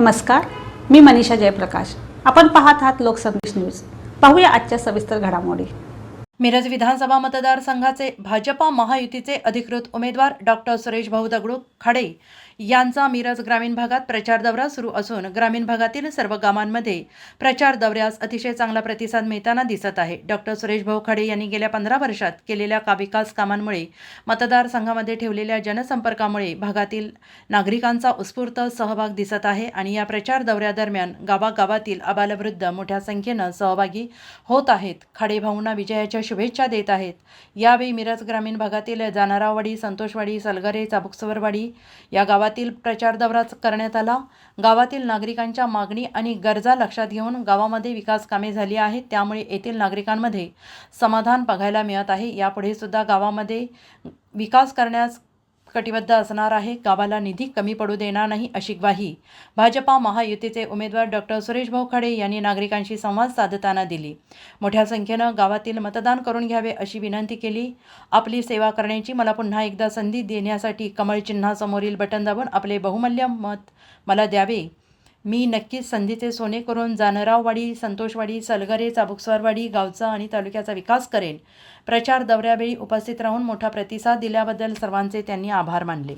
नमस्कार मी मनीषा जयप्रकाश. आपण पाहत आहात लोकसंदेश न्यूज. पाहूया आजच्या सविस्तर घडामोडी. मिरज विधानसभा मतदारसंघाचे भाजपा महायुतीचे अधिकृत उमेदवार डॉक्टर सुरेश भाऊ दगडू खाडे यांचा मिरज ग्रामीण भागात प्रचार दौरा सुरू असून ग्रामीण भागातील सर्व गावांमध्ये प्रचार दौऱ्यास अतिशय चांगला प्रतिसाद मिळताना दिसत आहे. डॉक्टर सुरेश भाऊ खाडे यांनी गेल्या पंधरा वर्षात केलेल्या का विकास कामांमुळे मतदारसंघामध्ये ठेवलेल्या जनसंपर्कामुळे भागातील नागरिकांचा उत्स्फूर्त सहभाग दिसत आहे आणि या प्रचार दौऱ्यादरम्यान गावागावातील आबालवृद्ध मोठ्या संख्येनं सहभागी होत आहेत. खाडे भाऊंना विजयाच्या शुभेच्छा देत आहेत. यावेळी मिरज ग्रामीण भागातील जाणारावाडी संतोषवाडी सलगरे चाबुकसवरवाडी या गावातील प्रचार दौरा करण्यात आला. गावातील नागरिकांच्या मागणी आणि गरजा लक्षात घेऊन गावामध्ये विकास कामे झाली आहेत. त्यामुळे येथील नागरिकांमध्ये समाधान बघायला मिळत आहे. यापुढे सुद्धा गावामध्ये विकास करण्यास कटिबद्ध असणार आहे. गावाला निधी कमी पडू देणार नाही अशी ग्वाही भाजपा महायुतीचे उमेदवार डॉक्टर सुरेश भाऊ खडे यांनी नागरिकांशी संवाद साधताना दिली. मोठ्या संख्येनं गावातील मतदान करून घ्यावे अशी विनंती केली. आपली सेवा करण्याची मला पुन्हा एकदा संधी देण्यासाठी कमळ चिन्हासमोरील बटन दाबून आपले बहुमूल्य मत मला द्यावे. मी नक्कीच संधीचे सोने करून जानराववाडी संतोषवाडी सलगरे चाबुकस्वारवाडी गावचा आणि तालुक्याचा विकास करेन. प्रचार दौऱ्यावेळी उपस्थित राहून मोठा प्रतिसाद दिल्याबद्दल सर्वांचे त्यांनी आभार मानले.